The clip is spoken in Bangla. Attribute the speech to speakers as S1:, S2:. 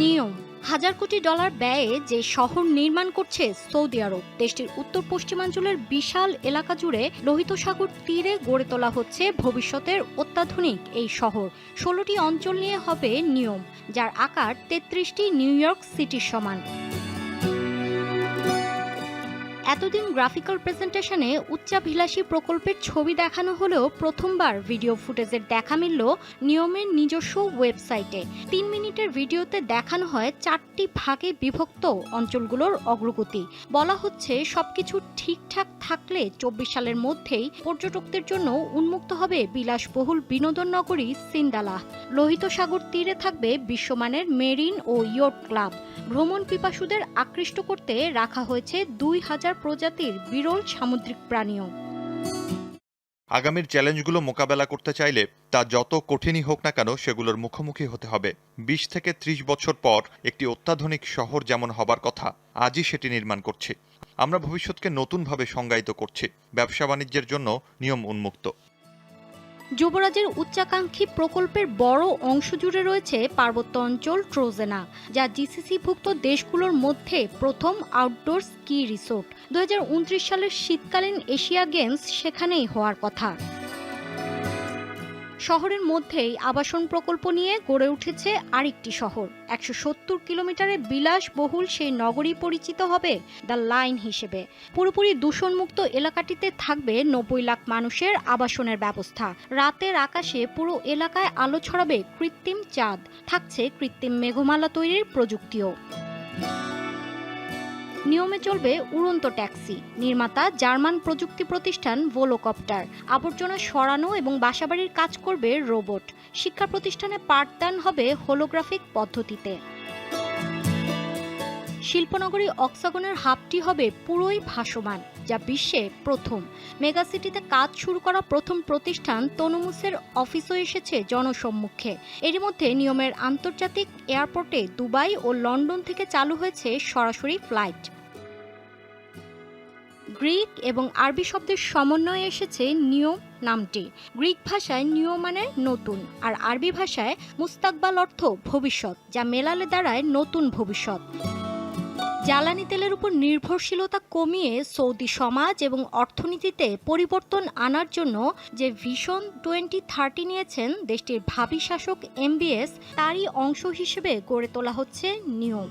S1: নিয়ম। হাজার কোটি ডলার ব্যয়ে যে শহর নির্মাণ করছে সৌদি আরব, দেশটির উত্তর পশ্চিমাঞ্চলের বিশাল এলাকা জুড়ে লোহিত সাগর তীরে গড়ে তোলা হচ্ছে ভবিষ্যতের অত্যাধুনিক এই শহর। ষোলোটি অঞ্চল নিয়ে হবে নিয়ম, যার আকার তেত্রিশটি নিউ ইয়র্ক সিটির সমান। এতদিন গ্রাফিক্যাল প্রেজেন্টেশনে উচ্চাভিলাষী প্রকল্পের ছবি দেখানো হলেও প্রথমবার ভিডিও ফুটেজের দেখা মিলল নিয়মের নিজস্ব ওয়েবসাইটে তিন মিনিটের ভিডিওতে দেখানো হয় চারটি ভাগে বিভক্ত অঞ্চলগুলোর অগ্রগতি। বলা হচ্ছে সবকিছু ঠিকঠাক থাকলে চব্বিশ সালের মধ্যেই পর্যটকদের জন্য উন্মুক্ত হবে বিলাসবহুল বিনোদন নগরী সিন্দালাহ লোহিত সাগর তীরে থাকবে বিশ্বমানের মেরিন ও ইয়ট ক্লাব। ভ্রমণ পিপাসুদের আকৃষ্ট করতে রাখা হয়েছে দুই হাজার প্রজাতির বিরল সামুদ্রিক প্রাণীও।
S2: আগামীর চ্যালেঞ্জগুলো মোকাবেলা করতে চাইলে তা যত কঠিনই হোক না কেন সেগুলোর মুখোমুখি হতে হবে। বিশ থেকে ত্রিশ বছর পর একটি অত্যাধুনিক শহর যেমন হবার কথা, আজই সেটি নির্মাণ করছে। আমরা ভবিষ্যৎকে নতুনভাবে সংজ্ঞায়িত করছি। ব্যবসা বাণিজ্যের জন্য নিয়ম উন্মুক্ত।
S1: যুবরাজের উচ্চাকাঙ্ক্ষী প্রকল্পের বড় অংশ জুড়ে রয়েছে পার্বত্য অঞ্চল ট্রোজেনা, যা জিসিসিভুক্ত দেশগুলোর মধ্যে প্রথম আউটডোর স্কি রিসোর্ট। দু হাজার উনত্রিশ সালের শীতকালীন এশিয়া গেমস সেখানেই হওয়ার কথা। শহরের মধ্যেই আবাসন প্রকল্প নিয়ে গড়ে উঠেছে আরেকটি শহর। একশো সত্তর কিলোমিটারের বিলাসবহুল সেই নগরী পরিচিত হবে দ্য লাইন হিসেবে। পুরোপুরি দূষণমুক্ত এলাকাটিতে থাকবে নব্বই লাখ মানুষের আবাসনের ব্যবস্থা। রাতের আকাশে পুরো এলাকায় আলো ছড়াবে কৃত্রিম চাঁদ। থাকছে কৃত্রিম মেঘমালা তৈরির প্রযুক্তিও। নিয়মে চলবে উড়ন্ত ট্যাক্সি। নির্মাতা, জার্মান প্রযুক্তি প্রতিষ্ঠান ভোলোকপ্টার। আবর্জনা সরানো এবং বাসাবাড়ির কাজ করবে রোবট। শিক্ষা প্রতিষ্ঠানে পাঠদান হবে হোলোগ্রাফিক পদ্ধতিতে। শিল্পনগরী অক্সাগনের হাবটি হবে পুরোই ভাসমান, যা বিশ্বে প্রথম। মেগাসিটিতে কাজ শুরু করা প্রথম প্রতিষ্ঠান তনুমুসের অফিসও এসেছে জনসম্মুখে। এরই মধ্যে নিয়মের আন্তর্জাতিক এয়ারপোর্টে দুবাই ও লন্ডন থেকে চালু হয়েছে সরাসরি ফ্লাইট। গ্রিক এবং আরবি শব্দের সমন্বয়ে এসেছে নিয়ম নামটি। গ্রিক ভাষায় নিয়ম মানে নতুন, আর আরবি ভাষায় মুস্তাকবাল অর্থ ভবিষ্যৎ, যা মেলালে দাঁড়ায় নতুন ভবিষ্যৎ। জ্বালানি তেলের উপর নির্ভরশীলতা কমিয়ে সৌদি সমাজ এবং অর্থনীতিতে পরিবর্তন আনার জন্য যে ভিশন টোয়েন্টি থার্টি নিয়েছেন দেশটির ভাবি শাসক এমবিএস তারই অংশ হিসেবে গড়ে তোলা হচ্ছে নিয়ম।